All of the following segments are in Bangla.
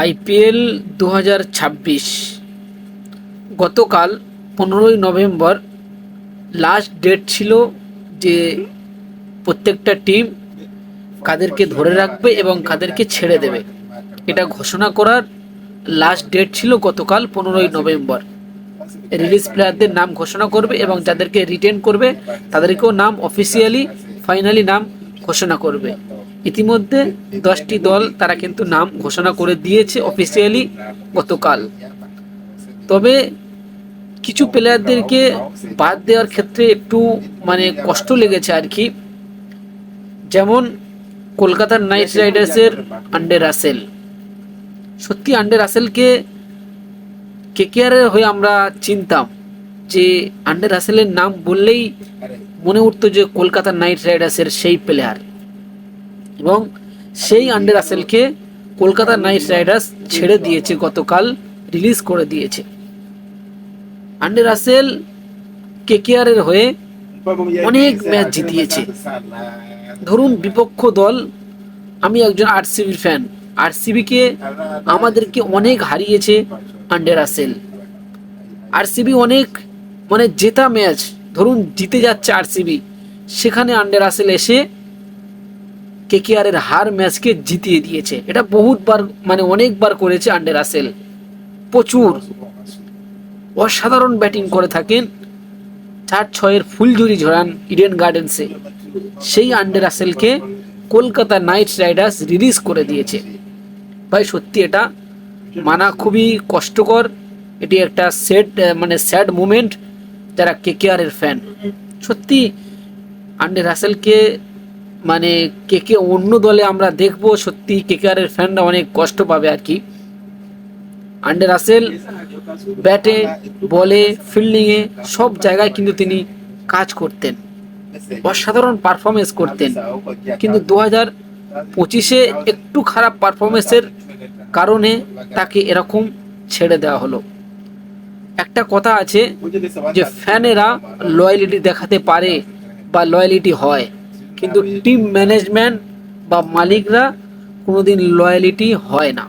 আইপিএল দু হাজার ছাব্বিশ। গতকাল পনেরোই নভেম্বর লাস্ট ডেট ছিল যে প্রত্যেকটা টিম কাদেরকে ধরে রাখবে এবং কাদেরকে ছেড়ে দেবে। এটা ঘোষণা করার লাস্ট ডেট ছিল গতকাল পনেরোই নভেম্বর। রিলিজ প্লেয়ারদের নাম ঘোষণা করবে এবং যাদেরকে রিটেন করবে, তাদেরকেও নাম অফিসিয়ালি ফাইনালি নাম ঘোষণা করবে। ইতিমধ্যে দশটি দল তারা কিন্তু নাম ঘোষণা করে দিয়েছে অফিসিয়ালি গতকাল। তবে কিছু প্লেয়ারদেরকে বাদ দেওয়ার ক্ষেত্রে একটু মানে কষ্ট লেগেছে আর কি। যেমন কলকাতার নাইট রাইডার্সের আন্ডে রাসেল। সত্যি আন্ডে রাসেলকে কেকেআরের হয়ে আমরা চিনতাম যে আন্ডে রাসেলের নাম বললেই মনে উঠতো যে কলকাতা নাইট রাইডার্সের সেই প্লেয়ার এবং সেই আন্ডে রাসেলকে কলকাতা নাইট রাইডার্স ছেড়ে দিয়েছে, গতকাল রিলিজ করে দিয়েছে। আন্ডে রাসেল কেকেআরের হয়ে অনেক ম্যাচ জিতিয়েছে। ধরুন, বিপক্ষ দল, আমি একজন আরসিবির ফ্যান। আরসিবিকে আমাদেরকে অনেক হারিয়েছে আন্ডে রাসেল। আরসিবি অনেক মানে জেতা ম্যাচ, ধরুন, জিতে যাচ্ছে আরসিবি। সেখানে আন্ডে রাসেল এসে কেকেআরের হার ম্যাচকে জিতিয়ে দিয়েছে। এটা বহুতবার মানে অনেকবার করেছে আন্ডে রাসেল। প্রচুর। অসাধারণ ব্যাটিং করে থাকেন। চার ছয়ের ফুলঝুরি ঝরান ইডেন গার্ডেন্সে। সেই আন্ডে রাসেলকে কলকাতা নাইট রাইডার্স রিলিজ করে দিয়েছে। ভাই, সত্যি এটা মানা খুবই কষ্টকর। এটি একটা স্যাড মানে স্যাড মুমেন্ট যারা কেকেআর এর ফ্যান। সত্যি আন্ডে রাসেলকে মানে কে কে অন্য দলে আমরা দেখব, সত্যি কেকেআর এর ফ্যানরা অনেক কষ্ট পাবে আর কি। আন্ডে রাসেল ব্যাটে, বলে ফিল্ডিংয়ে সব জায়গায় কিন্তু তিনি কাজ করতেন। অসাধারণ পারফরমেন্স করতেন। কিন্তু দু হাজার পঁচিশে একটু খারাপ পারফরমেন্সের কারণে তাকে এরকম ছেড়ে দেওয়া হলো। একটা কথা আছে যে ফ্যানেরা লয়ালিটি দেখাতে পারে বা লয়ালিটি হয়। কিন্তু টিম ম্যানেজমেন্ট বা মালিকরা কোনোদিন লয়ালিটি হয় না।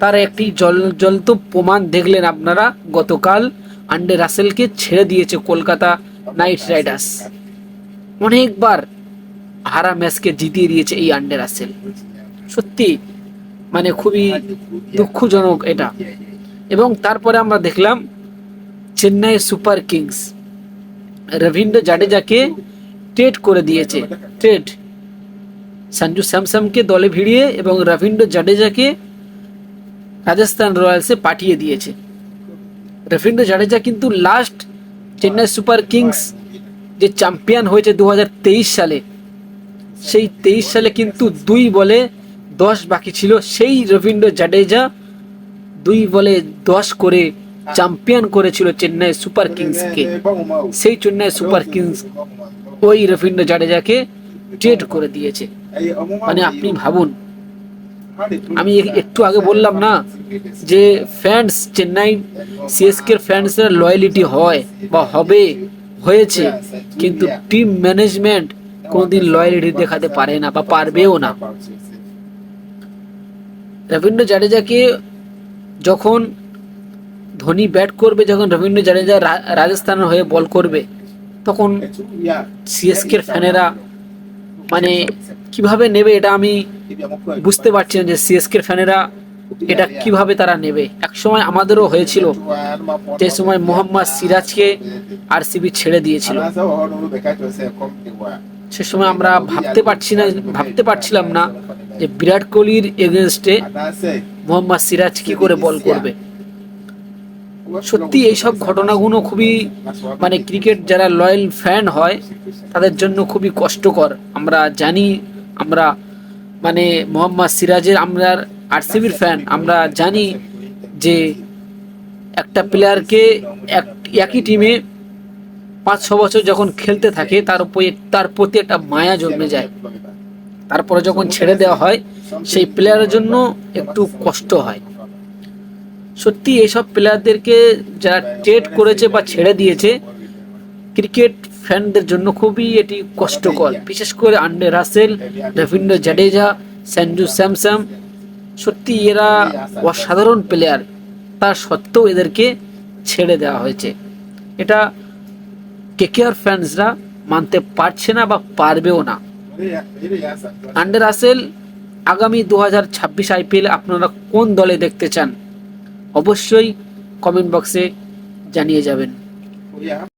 তার একটি জল জ্বলন্ত প্রমাণ দেখলেন আপনারা গতকাল আন্ডে রাসেলকে ছেড়ে দিয়েছে কলকাতা নাইট রাইডার্স অনেকবার হারা ম্যাচকে জিতিয়ে দিয়েছে এই আন্ডে রাসেল সত্যি মানে খুবই দুঃখজনক এটা। এবং তারপরে আমরা দেখলাম চেন্নাই সুপার কিংস রবীন্দ্র জাডেজাকে ট্রেড করে দিয়েছে। ট্রেড সঞ্জু স্যামসামকে দলে ভিড়িয়ে এবং রবীন্দ্র জাডেজাকে রাজস্থান রয়্যালসে পাঠিয়ে দিয়েছে। রবীন্দ্র জাডেজা কিন্তু লাস্ট চেন্নাই সুপার কিংস যে চ্যাম্পিয়ন হয়েছে দুহাজার তেইশ সালে, সেই তেইশ সালে কিন্তু দুই বলে দশ বাকি ছিল। সেই রবীন্দ্র জাডেজা দুই বলে দশ করে চ্যাম্পিয়ন করেছিল চেন্নাই সুপার কিংসকে সেই চেন্নাই সুপার কিংস ওই রবীন্দ্র জাডেজাকে ট্রেড করে দিয়েছে। মানে আপনি ভাবুন, আমি একটু আগে বললাম না যে ফ্যান্স চেন্নাই সিএসকে ফ্যান্সের লয়ালিটি হয় বা হবে, হয়েছে, কিন্তু টিম ম্যানেজমেন্ট কোনোদিন লয়ালিটি দেখাতে পারে না বা পারবেও না। রবীন্দ্র জাডেজাকে যখন ধোনি ব্যাট করবে, যখন রবীন্দ্র জাডেজা রাজস্থানের হয়ে বল করবে তখন সিএসকে ফ্যানেরা মানে কীভাবে নেবে এটা আমি বুঝতে পারছি না যে সিএসকে ফ্যানেরা এটা কীভাবে তারা নেবে। এক সময় আমাদেরও হয়েছিল। যে সময় মোহাম্মদ সিরাজকে আরসিবি ছেড়ে দিয়েছিল। সে সময় আমরা ভাবতে পারছি না ভাবতে পারছিলাম না যে বিরাট কোহলির এগেনস্টে মোহাম্মদ সিরাজ কি করে বল করবে। সত্যি এইসব ঘটনাগুলো খুবই মানে ক্রিকেট যারা লয়াল ফ্যান হয়, তাদের জন্য খুবই কষ্টকর। আমরা জানি, আমরা মানে মোহাম্মদ সিরাজের, আমরা আরসিবির ফ্যান আমরা জানি যে একটা প্লেয়ারকে এক, একই টিমে পাঁচ ছ বছর যখন খেলতে থাকে, তার উপরে, তার প্রতি একটা মায়া জন্মে যায়। তারপরে যখন ছেড়ে দেওয়া হয়, সেই প্লেয়ারের জন্য একটু কষ্ট হয়। সত্যি এইসব প্লেয়ারদেরকে যারা ট্রেড করেছে বা ছেড়ে দিয়েছে ক্রিকেট ফ্যানদের জন্য খুবই এটি কষ্টকর। বিশেষ করে আন্ডে রাসেল রবীন্দ্র জাডেজা স্যান্ডু স্যামসাম সত্যি এরা অসাধারণ প্লেয়ার তা সত্ত্বেও এদেরকে ছেড়ে দেওয়া হয়েছে। এটা কেকেআর ফ্যান্সরা মানতে পারছে না বা পারবেও না। আন্ডার আসেল আগামী দু হাজার ছাব্বিশ আইপিএল আপনারা কোন দলে দেখতে চান? অবশ্যই কমেন্ট বক্সে জানিয়ে যাবেন।